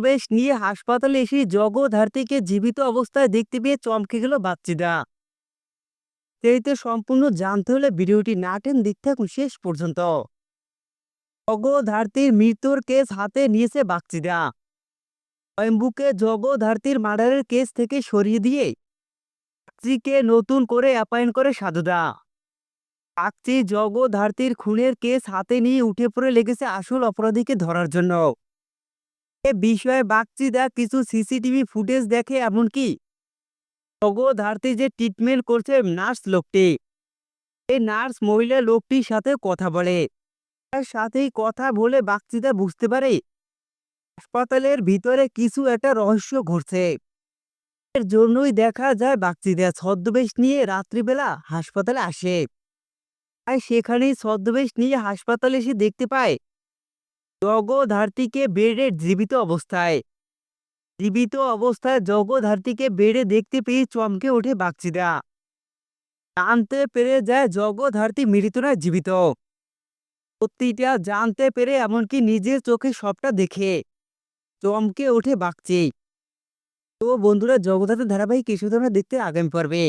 বেশ নিয়ে হাসপাতালে এসে জগধার্তীকে জীবিত অবস্থায় দেখতে পেয়ে চমকে গেল বাচ্চিদা তো সম্পূর্ণ জানতে হলে ভিডিওটি নাটেন দেখতে থাকুন শেষ পর্যন্ত। জগধার্তীর মৃত্যুর কেস হাতে নিয়েছে বাগচিদা স্বয়ম্বুকে জগধার্তীর মার্ডারের কেস থেকে সরিয়ে দিয়ে বাগচিকে নতুন করে অ্যাপয়েন্ট করে সাধুদা বাগচি জগধার্তীর খুনের কেস হাতে নিয়ে উঠে পড়ে লেগেছে আসল অপরাধীকে ধরার জন্য। এ বিষয়ে বাগচিদা কিছু সিসিটিভি ফুটেজ দেখে এমনকি জগধার্তী যে ট্রিটমেন্ট করছে নার্স লোকটি। এই নার্স মহিলা লোকটির সাথে কথা বলে। তার সাথেই কথা বলে বাগচিদা বুঝতে পারে হাসপাতালের ভিতরে কিছু একটা রহস্য ঘটছে। এর জন্যই দেখা যায় বাগচিদা ছদ্মবেশ নিয়ে রাত্রিবেলা হাসপাতালে আসে। আর সেখানেই ছদ্মবেশ নিয়ে হাসপাতালে এসে দেখতে পায় জগধার্তীকে বেডে জীবিত অবস্থায়। জীবিত অবস্থায় জগধার্তীকে বেডে দেখতে পেয়ে চমকে ওঠে বাগচিদা। জানতে পেরে যায় জগধার্তী মৃত নয়, জীবিত। সত্যিটা জানতে পেরে এমনকি নিজের চোখে সবটা দেখে চমকে ওঠে বাগচি। তো বন্ধুরা জগধার্তী ধারাবাহিক কিছু তোমরা দেখতে আগামী পর্বে।